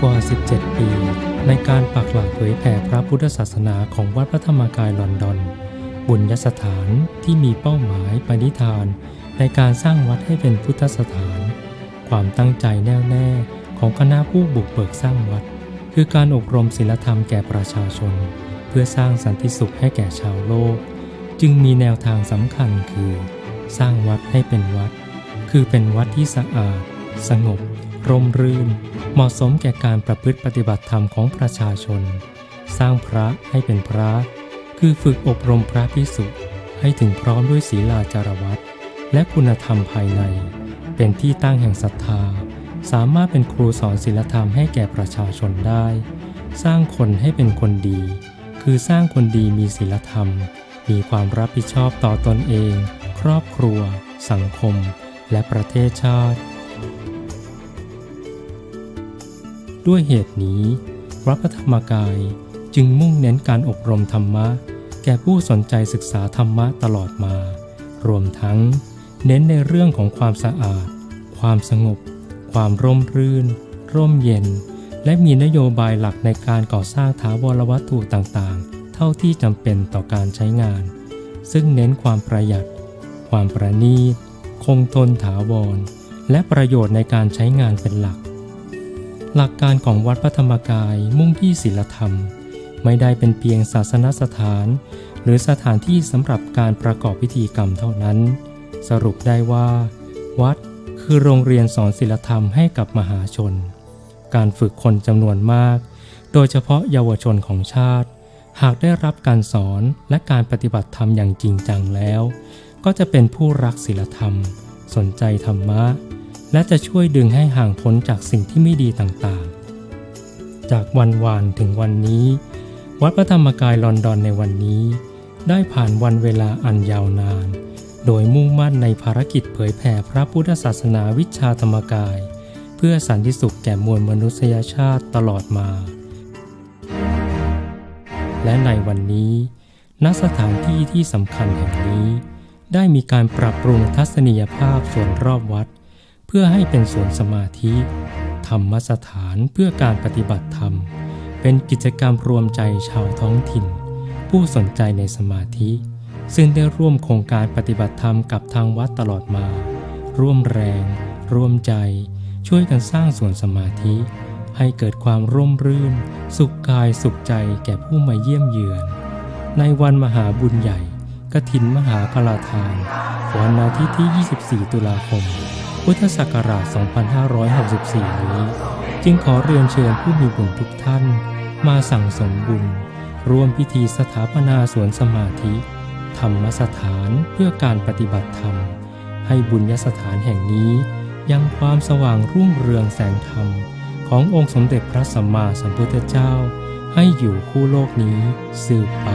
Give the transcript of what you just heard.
กว่า 17 ปี ในการปักหลักเผยแผ่พระพุทธศาสนาของวัดพระธรรมกายลอนดอน บุญยสถานที่มีเป้าหมายปณิธาน ในการสร้างวัดให้เป็นพุทธสถาน ความตั้งใจแน่วแน่ของคณะผู้บุกเบิกสร้างวัด คือการอบรมศีลธรรมแก่ประชาชน เพื่อสร้างสันติสุขให้แก่ชาวโลก จึงมีแนวทางสำคัญคือ สร้างวัดให้เป็นวัด คือเป็นวัดที่สะอาด สงบ ร่มรื่น เหมาะสมแก่การประพฤติปฏิบัติธรรมของประชาชน สร้างพระให้เป็นพระ คือฝึกอบรมพระพิสุให้ถึงพร้อมด้วยศีลาจารวัตและคุณธรรมภายใน เป็นที่ตั้งแห่งศรัทธา สามารถเป็นครูสอนศีลธรรมให้แก่ประชาชนได้ สร้างคนให้เป็นคนดี คือสร้างคนดีมีศีลธรรม มีความรับผิดชอบต่อตนเอง ครอบครัว สังคม และประเทศชาติ ด้วยเหตุนี้ วัดพระธรรมกายจึงมุ่งเน้นการอบรมธรรมะ แก่ผู้สนใจศึกษาธรรมะตลอดมา รวมทั้ง เน้นในเรื่องของความสะอาด ความสงบ ความร่มรื่น ร่มเย็น และมีนโยบายหลักในการก่อสร้างถาวรวัตถุต่างๆ เท่าที่จำเป็นต่อการใช้งาน ซึ่งเน้นความประหยัด ความประณีต คงทนถาวร และประโยชน์ในการใช้งานเป็นหลัก หลักการของวัดพระธรรมกายมุ่งที่ศีลธรรม ไม่ได้เป็นเพียงศาสนสถาน หรือสถานที่สำหรับการประกอบพิธีกรรมเท่านั้น สรุปได้ว่า วัดคือโรงเรียนสอนศีลธรรมให้กับมหาชน การฝึกคนจำนวนมาก โดยเฉพาะเยาวชนของชาติ หากได้รับการสอนและการปฏิบัติธรรมอย่างจริงจังแล้ว ก็จะเป็นผู้รักศีลธรรม สนใจธรรมะ และจะช่วยดึงให้ห่างพ้นจากสิ่งที่ไม่ดีต่างๆ จากวันวานถึงวันนี้ วัดพระธรรมกายลอนดอนในวันนี้ ได้ผ่านวันเวลาอันยาวนาน โดยมุ่งมั่นในภารกิจเผยแผ่พระพุทธศาสนาวิชาธรรมกาย เพื่อสันติสุขแก่มวลมนุษยชาติตลอดมา และในวันนี้ ณ สถานที่ที่สำคัญแห่งนี้ ได้มีการปรับปรุงทัศนียภาพส่วนรอบวัด เพื่อให้เป็นสวนสมาธิ ธรรมสถานเพื่อการปฏิบัติธรรม เป็นกิจกรรมรวมใจชาวท้องถิ่น ผู้สนใจในสมาธิ ซึ่งได้ร่วมโครงการปฏิบัติธรรมกับทางวัดตลอดมา ร่วมแรง ร่วมใจ ช่วยกันสร้างสวนสมาธิ ให้เกิดความร่มรื่น สุขกายสุขใจแก่ผู้มาเยี่ยมเยือน ในวันมหาบุญใหญ่กถินมหากราทาน วันอาทิตย์ที่ 24 ตุลาคม พุทธศักราช 2564 นี้ จึงขอเรียนเชิญผู้มีบุญทุกท่าน มาสั่งสมบุญ ร่วมพิธีสถาปนาสวนสมาธิ ธรรมสถานเพื่อการปฏิบัติธรรม ให้บุญยสถานแห่งนี้ ยังความสว่างรุ่งเรืองแสงธรรม ขององค์สมเด็จพระสัมมาสัมพุทธเจ้า ให้อยู่คู่โลกนี้สืบไป